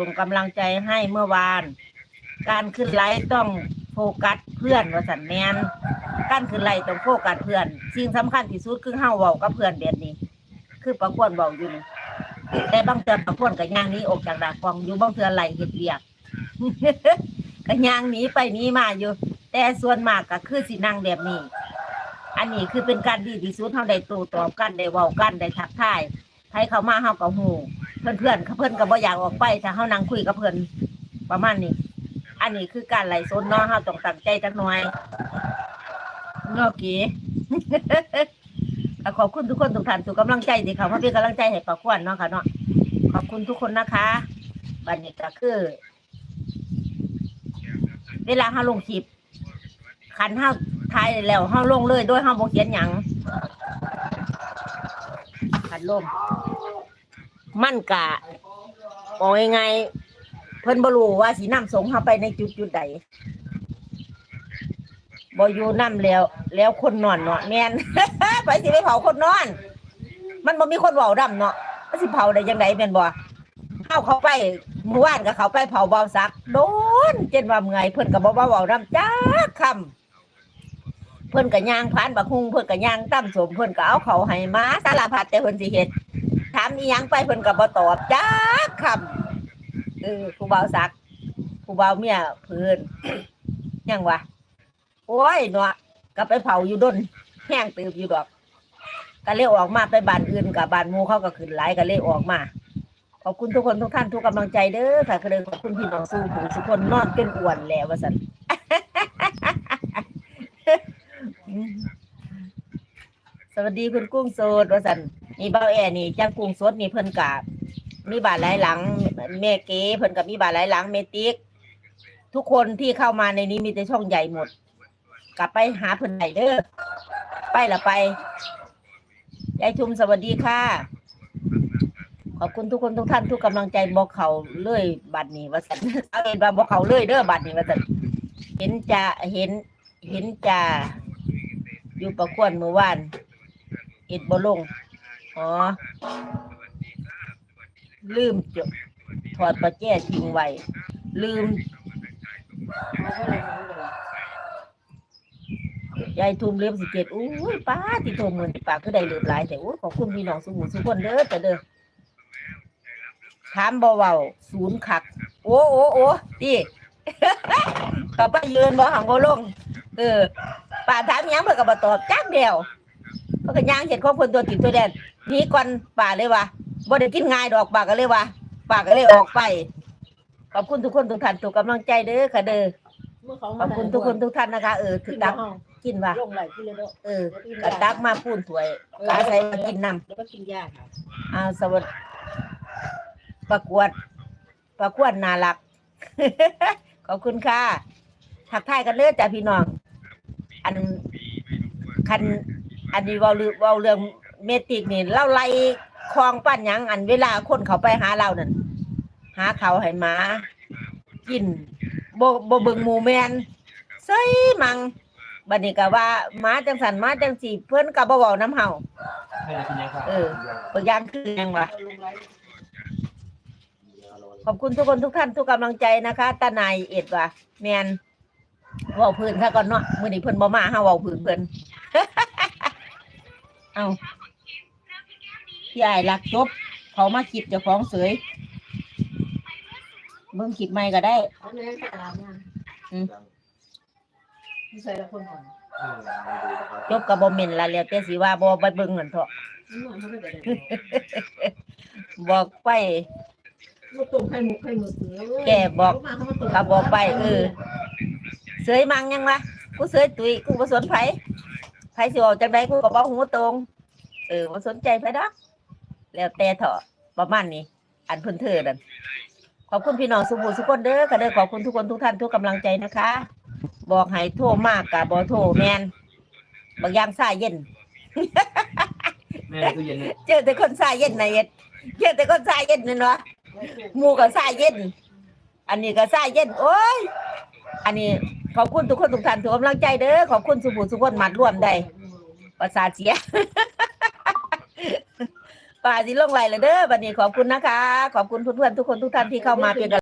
ส่งกำลังใจให้เมื่อวาน การขึ้นไลฟ์ต้องโฟกัสเพื่อนว่าสันแมนการขึ้นไลฟ์ต้องโฟกัสเพื่อน สิ่งสำคัญที่สุดคือเฮาเว้ากับเพื่อนแบบนี้ คือประกวนเว้าอยู่นี่แต่บางเทื่อประกวนกับย่างหนี้ออกจากดากฟองอยู่บางเทื่อไหลเฮ็ดเวียก ก็ย่างหนีไปหนี้มาอยู่ แต่ส่วนมากก็คือสินั่งแบบนี้ อันนี้คือเป็นการดีที่สุดเฮาได้โต้ตอบกันได้เว้ากันได้ทักทายใครเข้ามาเฮาก็ฮู้ เพื่อนเพื่อนเพื่อนก็บ่อยากออกไปถ้าเฮานั่งคุยกับเพื่อนประมาณนี้ อันนี้คือการไหล่สนเนาะเฮาต้องตั้งใจจักหน่อยเนาะก๋ก็ขอบคุณทุกคนทุกท่านทุกกำลังใจที่เขามาเป็นกำลังใจให้ปะควนเนาะค่ะเนาะขอบคุณทุกคนนะคะบัดนี้ก็คือ เวลาเฮาลงคลิปคันเฮาทายแล้วเฮาลงเลยโดยเฮาบ่เขียนหยังคันลม มันกะบอกยังไง เพิ่นบรูว่าสินำสงเฮาไปในจุดจุดใดบอยู่น้ำแล้ว แล้วคนนอนเนาะแมนไปสิไปเผาคนนอน มันบ่มีคนเว้าดำเนาะมันสิเผาได้จังไดแมนบ่เข้าเขาไปเมื่อวานก็เขาไปเผาเบาซักโดนเจนว่าเมื่อยเพิ่นก็บ่ว่าเว้าดำจ้าคำเพิ่นก็ย่างผ่านบักฮุงเพิ่นก็ย่างตั้มสมเพิ่นก็เอาเขาให้มาสารพัดแต่เพิ่นสิเฮ็ด ถามอีหยังไปเพิ่นก็บ่ตอบจ้าคำเออผู้เบาซักผู้เบาเมียเพิ่นยังวะโอ้ยเนาะก็ไปเผาอยู่ดนแห้งตืบอยู่ดอกก็เลยออกมาไปบ้านอื่นกับบ้านหมูเขาก็ขึ้นหลายก็เลยออกมาขอบคุณทุกคนทุกท่านทุกกำลังใจเด้อค่ะก็เลยขอบคุณพี่น้องสู้ผู้ทุกคนนอนเป็นอ้วนแล้วว่าสันสวัสดีคุณกุ้งสดว่าสัน นี่เบ้าแอนี่จ้างกุ้งสดนี่เพิ่นกาบมีบาทหลายหลังแม่เก๋เพิ่นกับมีบาทหลายหลังเมติก ทุกคนที่เข้ามาในนี้มีแต่ช่องใหญ่หมด กลับไปหาเพิ่นไหนเด้อไปละไปยายทุมสวัสดีค่ะ ขอบคุณทุกคนทุกท่านทุกกำลังใจบอกเขาเลื่อยบัดนี้ว่าสันเอาเห็นว่าบอกเขาเลื่อยเด้อบัดนี้ว่าสันเห็นจะเห็น เห็นจะอยู่ประควนเมื่อวานเอ็ดบลง อ๋อ ลืมจดถอดประแจทิ้งไว้ ลืมยายทุ่มเล็บสิเกตอุ้ยป้าที่โทรมือปากก็ได้เลือบหลายแต่อุ้ยขอบคุณพี่น้องสมุนสุกคนเด้อแต่เด้อถามบ่เว้าศูนย์ขัก โอ้โอ้โอ้ตีก็ไปยืนบ่หังบ่ลงเออป้าถามยังเพิ่นก็บ่ตอบจักเดียวเพิ่นก็ย่างเห็นของเพิ่นตัวติดตัวแดน นี่ก่อนป้าเลยว่าบ่ได้กินง่ายดอกป้าก็เลยว่าป้าก็เลยออกไปขอบคุณทุกคนทุกท่านทุกกำลังใจเด้อค่ะเด้อขอบคุณทุกคนทุกท่านนะคะเออถึกดักกินว่าลงไหลที่เลยเด้อเออกระตักมาพูนถวยกาใส่มากินน้แล้วก็กินยาค่ะำอ้าวสวัสดีประกวด ประกวดน่ารักขอบคุณค่ะทักทายกันเลือจ้ะพี่น้อง อันคันอันนี้เว่าเรื่อง เว่าเรื่องเมติกนี่เล่าไล่คลองปั้นหยังอันเวลาคนเขาไปหาเรานั่นหาเขาให้หมา กินบ่บ่เบิ่งหมูแมนใส่มังบัดนี้ก็ว่าหมาจังสันหมาจังสีเพิ่นก็บ่เว้าน้ำเฮาให้ได้กินยังครับเออบางอย่างคือหยังวะลงไหลขอบคุณทุกคนทุกท่านทุกกำลังใจนะคะตานายเอ็ดว่ะแมนเว้าพื้นค่ะก่อนเนาะมื้อนี้เพิ่นบ่มาเฮาเว้าพื้นเพิ่น เอา พี่อ้ายรักจบ เขามาคิดเจ้าของเสยเบิ่งคิดใหม่ก็ได้อันนี้ก็ตามนะที่ใส่ละคนหน่อยจบก็บ่แม่นละแล้วแต่สิว่าบ่ไปเบิ่งนั่นเถาะนี่มันไม่ได้บอกไปมาตุ่มไข่มุกไข่หมึกเขาบอกไปเออเสยมังยังวะกูเสยตุยกูบ่สนไผไผสิออกจากใดกูก็บ่ฮู้ตรง เออบ่สนใจไผดอก แล้วแต่เถาะประมาณนี้ อันเพิ่นเธอนั่นขอบคุณพี่น้องสุภูสุคนเด้อก็เด้อขอบคุณทุกคนทุกท่านทุกกำลังใจนะคะ บอกให้โทรมากกะบ่โทรแม่นบางอย่างซ่าเย็นแม่ตู้เย็นเนี่ยเจอแต่คนซ่าเย็นนะเอ็ดเจอแต่คนซ่าเย็นนั่นวะหมูก็ซ่าเย็น อันนี้ก็ซ่าเย็น โอ้ยอันนี้ขอบคุณทุกคนทุกท่านทุกกำลังใจเด้อขอบคุณสุภูสุคนมัดร่วมได้ประสาทเสีย ป่าสิลงไหลเลยเด้อบัดนี้ขอบคุณนะคะ ขอบคุณเพื่อนๆทุกคนทุกท่านที่เข้ามาเป็นกำลัง